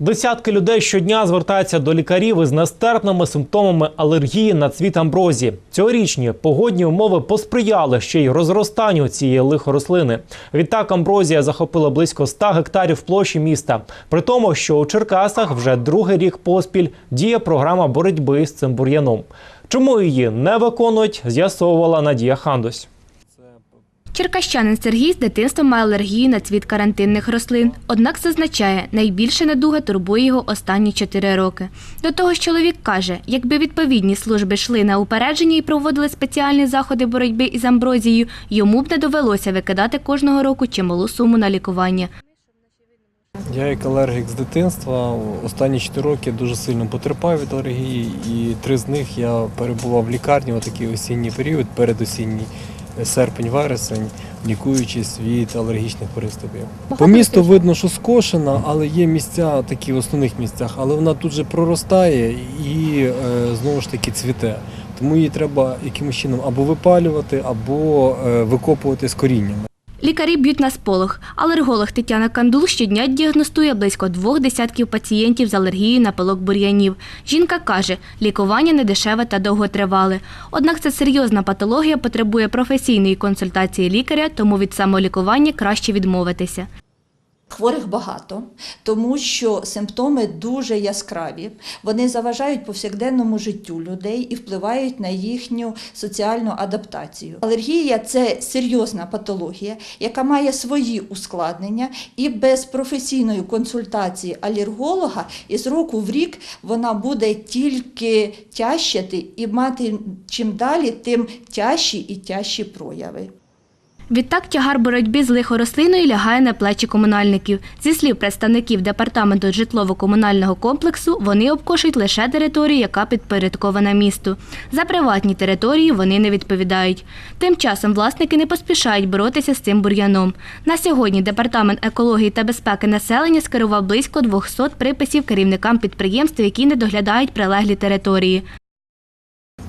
Десятки людей щодня звертаються до лікарів із нестерпними симптомами алергії на цвіт амброзії. Цьогорічні погодні умови посприяли ще й розростанню цієї лихорослини. Відтак амброзія захопила близько 100 гектарів площі міста. При тому, що у Черкасах вже другий рік поспіль діє програма боротьби з цим бур'яном. Чому її не виконують, з'ясовувала Надія Хандусь. Черкащанин Сергій з дитинства має алергію на цвіт карантинних рослин. Однак зазначає, найбільше недуга турбує його останні чотири роки. До того ж, чоловік каже, якби відповідні служби йшли на упередження і проводили спеціальні заходи боротьби із амброзією, йому б не довелося викидати кожного року чималу суму на лікування. Я як алергік з дитинства останні 4 роки дуже сильно потерпав від алергії, і три з них я перебував в лікарні у осінній період, передосінній, серпень-вересень, лікуючись від алергічних приступів. По місту видно, що скошена, але є місця такі в основних місцях, але вона тут же проростає і е, знову ж таки цвіте. Тому її треба якимось чином або випалювати, або е, викопувати з корінням. Лікарі б'ють на сполох. Алерголог Тетяна Кандул щодня діагностує близько двох десятків пацієнтів з алергією на пилок бур'янів. Жінка каже, лікування недешеве та довготривале. Однак це серйозна патологія потребує професійної консультації лікаря, тому від самолікування краще відмовитися. Хворих багато, тому що симптоми дуже яскраві. Вони заважають повсякденному життю людей і впливають на їхню соціальну адаптацію. Алергія це серйозна патологія, яка має свої ускладнення, і без професійної консультації алерголога із року в рік вона буде тільки тяжчати і мати чим далі, тим тяжчі і тяжчі прояви. Відтак тягар боротьби з лихорослиною лягає на плечі комунальників. Зі слів представників департаменту житлово-комунального комплексу, вони обкошують лише територію, яка підпорядкована місту. За приватні території вони не відповідають. Тим часом власники не поспішають боротися з цим бур'яном. На сьогодні департамент екології та безпеки населення скерував близько 200 приписів керівникам підприємств, які не доглядають прилеглі території.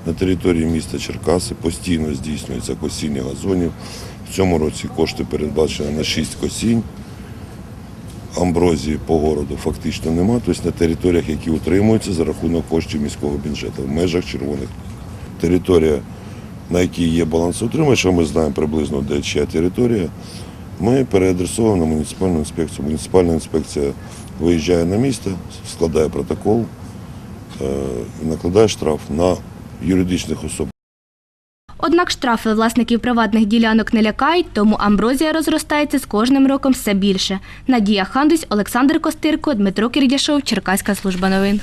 На території міста Черкаси постійно здійснюється косіння газонів. В цьому році кошти передбачені на 6 косінь. Амброзії по городу фактично нема, тобто на територіях, які утримуються за рахунок коштів міського бюджету, в межах червоних. Територія, на якій є балансоутримувач, а ми знаємо приблизно, де чия територія, ми переадресовуємо на муніципальну інспекцію. Муніципальна інспекція виїжджає на місце, складає протокол е, накладає штраф на юридичних особ. Однак штрафи власників приватних ділянок не лякають, тому амброзія розростається з кожним роком все більше. Надія Хандусь, Олександр Костирко, Дмитро Кірдяшов, Черкаська служба новин.